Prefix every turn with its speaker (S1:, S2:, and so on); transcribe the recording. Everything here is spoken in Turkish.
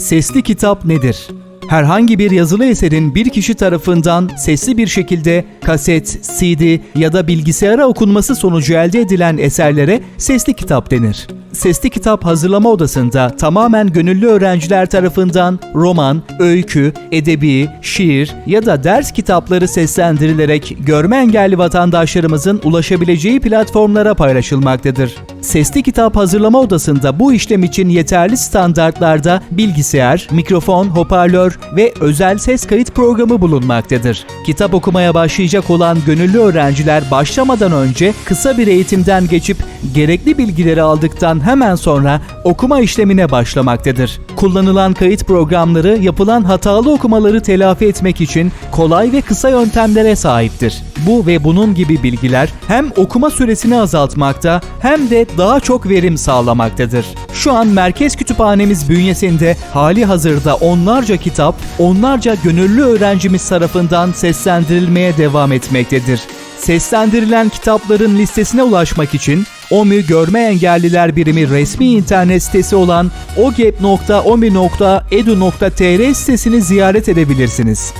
S1: Sesli kitap nedir? Herhangi bir yazılı eserin bir kişi tarafından sesli bir şekilde kaset, CD ya da bilgisayara okunması sonucu elde edilen eserlere sesli kitap denir. Sesli kitap hazırlama odasında tamamen gönüllü öğrenciler tarafından roman, öykü, edebi, şiir ya da ders kitapları seslendirilerek görme engelli vatandaşlarımızın ulaşabileceği platformlara paylaşılmaktadır. Sesli kitap hazırlama odasında bu işlem için yeterli standartlarda bilgisayar, mikrofon, hoparlör ve özel ses kayıt programı bulunmaktadır. Kitap okumaya başlayacak olan gönüllü öğrenciler başlamadan önce kısa bir eğitimden geçip gerekli bilgileri aldıktan hemen sonra okuma işlemine başlamaktadır. Kullanılan kayıt programları yapılan hatalı okumaları telafi etmek için kolay ve kısa yöntemlere sahiptir. Bu ve bunun gibi bilgiler hem okuma süresini azaltmakta hem de daha çok verim sağlamaktadır. Şu an Merkez Kütüphanemiz bünyesinde hali hazırda onlarca kitap, onlarca gönüllü öğrencimiz tarafından seslendirilmeye devam etmektedir. Seslendirilen kitapların listesine ulaşmak için OMÜ Görme Engelliler Birimi resmi internet sitesi olan ogep.omi.edu.tr sitesini ziyaret edebilirsiniz.